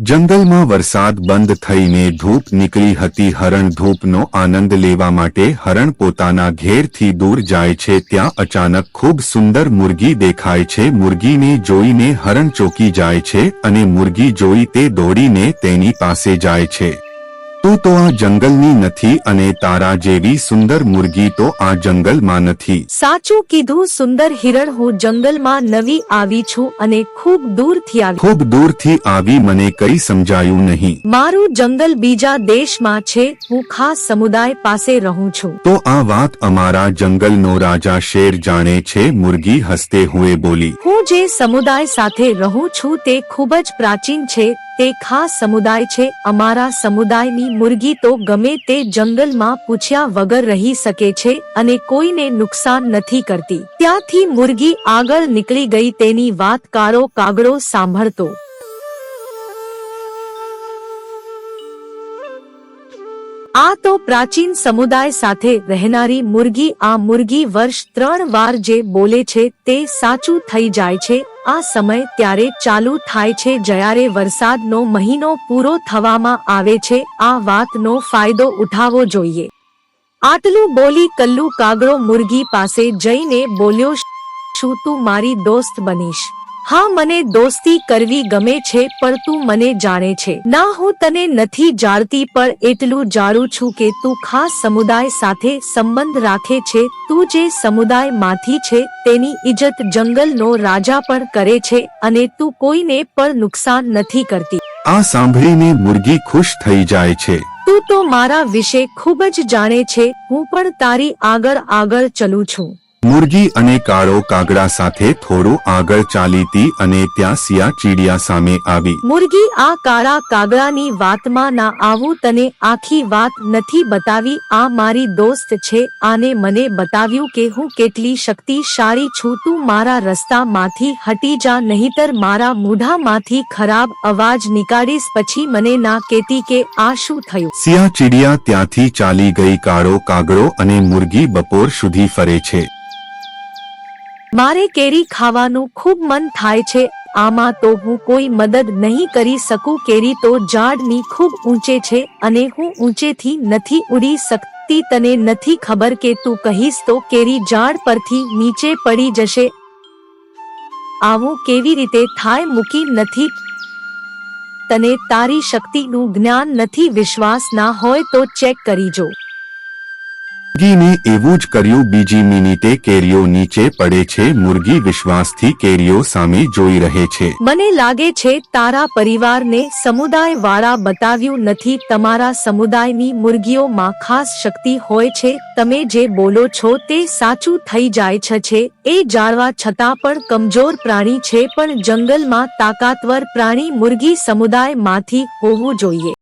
જંગલમાં વરસાદ બંધ થઈને ધૂપ નીકળી હતી. હરણ ધૂપનો આનંદ લેવા માટે હરણ પોતાના ઘેરથી દૂર જાય છે. ત્યાં અચાનક ખૂબ સુંદર મુરગી દેખાય છે. મુરગીને જોઈને હરણ ચોકી જાય છે અને મુરગી જોઈ તે દોડીને તેની પાસે જાય છે. તું તો આ જંગલની નથી અને તારા જેવી સુંદર મુર્ગી તો આ જંગલમાં નથી. સાચું કીધું સુંદર હિરણ હું જંગલમાં નવી આવી છું અને ખૂબ દૂરથી આવી ખૂબ દૂરથી આવી મને કઈ સમજાયું નહીં. મારું જંગલ બીજા દેશમાં છે હું ખાસ સમુદાય પાસે રહું છું. તો આ વાત અમારા જંગલનો રાજા શેર જાણે છે મુરગી હસતે હુએ બોલી. હું જે સમુદાય સાથે રહું છું તે ખૂબ જ પ્રાચીન છે તે ખાસ સમુદાય છે, અમારા સમુદાયની મુરગી તો ગમે તે જંગલમાં પૂછ્યા વગર રહી શકે છે અને કોઈને નુકસાન નથી કરતી. ત્યાંથી મુરગી આગળ નીકળી ગઈ તેની વાત કારો કાગડો સાંભળતો. આ તો પ્રાચીન સમુદાય સાથે રહેનારી મુરગી આ મુરગી વર્ષ ત્રણ વાર જે બોલે છે તે સાચું થઈ જાય છે આ સમય ત્યારે ચાલુ થાય છે જ્યારે વરસાદનો મહિનો પૂરો થવામાં આવે છે. આ વાતનો ફાયદો ઉઠાવવો જોઈએ. આટલું બોલી કલ્લુ કાગડો મુરગી પાસે જઈને બોલ્યો, શું તું મારી દોસ્ત બનીશ? હા મને દોસ્તી કરવી ગમે છે પણ તું મને જાણે છે. ના હું તને નથી જાણતી પણ એટલું જાણું છું કે તું ખાસ સમુદાય સાથે સંબંધ રાખે છે. તું જે સમુદાયમાંથી છે તેની ઇજ્જત જંગલનો રાજા પણ કરે છે અને તું કોઈને પણ નુકસાન નથી કરતી. આ સાંભળીને મુર્ગી ખુશ થઈ જાય છે. તું તો મારા વિશે ખૂબ જ જાણે છે હું પણ તારી આગળ આગળ ચલું છું. મુરગી અને કાળો કાગડા સાથે થોડું આગળ ચાલીતી અને ત્યાં સિયા ચીડિયા સામે આવી. મુરગી આ કાળા કાગડાની વાતમાં ના આવું તને આખી વાત નથી બતાવી આ મારી દોસ્ત છે આને મને બતાવ્યું કે હું કેટલી શક્તિશાળી છું તું મારા રસ્તામાંથી હટી જા નહીતર મારા મોઢામાંથી ખરાબ અવાજ નીકાળીશ પછી મને ના કેતી કે આ શું થયું. સિયા ચીડિયા ત્યાંથી ચાલી ગઈ કાળો કાગડો અને મુરગી બપોર સુધી ફરે છે. મારે કેરી ખાવાનું ખૂબ મન થાય છે, આમાં તો હું કોઈ મદદ નહીં કરી શકું. કેરી તો ઝાડની ખૂબ ઊંચે છે અને હું ઊંચેથી નથી ઉડી શકતી. તને નથી ખબર કે તું કહીશ તો કેરી ઝાડ પરથી નીચે પડી જશે. આવું કેવી રીતે થાય મૂકી નથી? તને તારી શક્તિનું જ્ઞાન નથી, વિશ્વાસ ના હોય તો ચેક કરી જો. મુરગીને એવું જ કર્યું બીજી મિનિટે કેરીઓ નીચે પડે છે, મુરગી વિશ્વાસથી કેરીઓ સામે જોઈ રહે છે. મને લાગે છે તારા પરિવારને સમુદાય વાળા બતાવ્યું નથી, તમારા સમુદાયની મુરગીઓમાં ખાસ શક્તિ હોય છે, તમે જે બોલો છો તે સાચું થઈ જાય છે. એ જાણવા છતાં પણ કમજોર પ્રાણી છે, પણ જંગલમાં તાકાતવર પ્રાણી મુરગી સમુદાયમાંથી હોવું જોઈએ.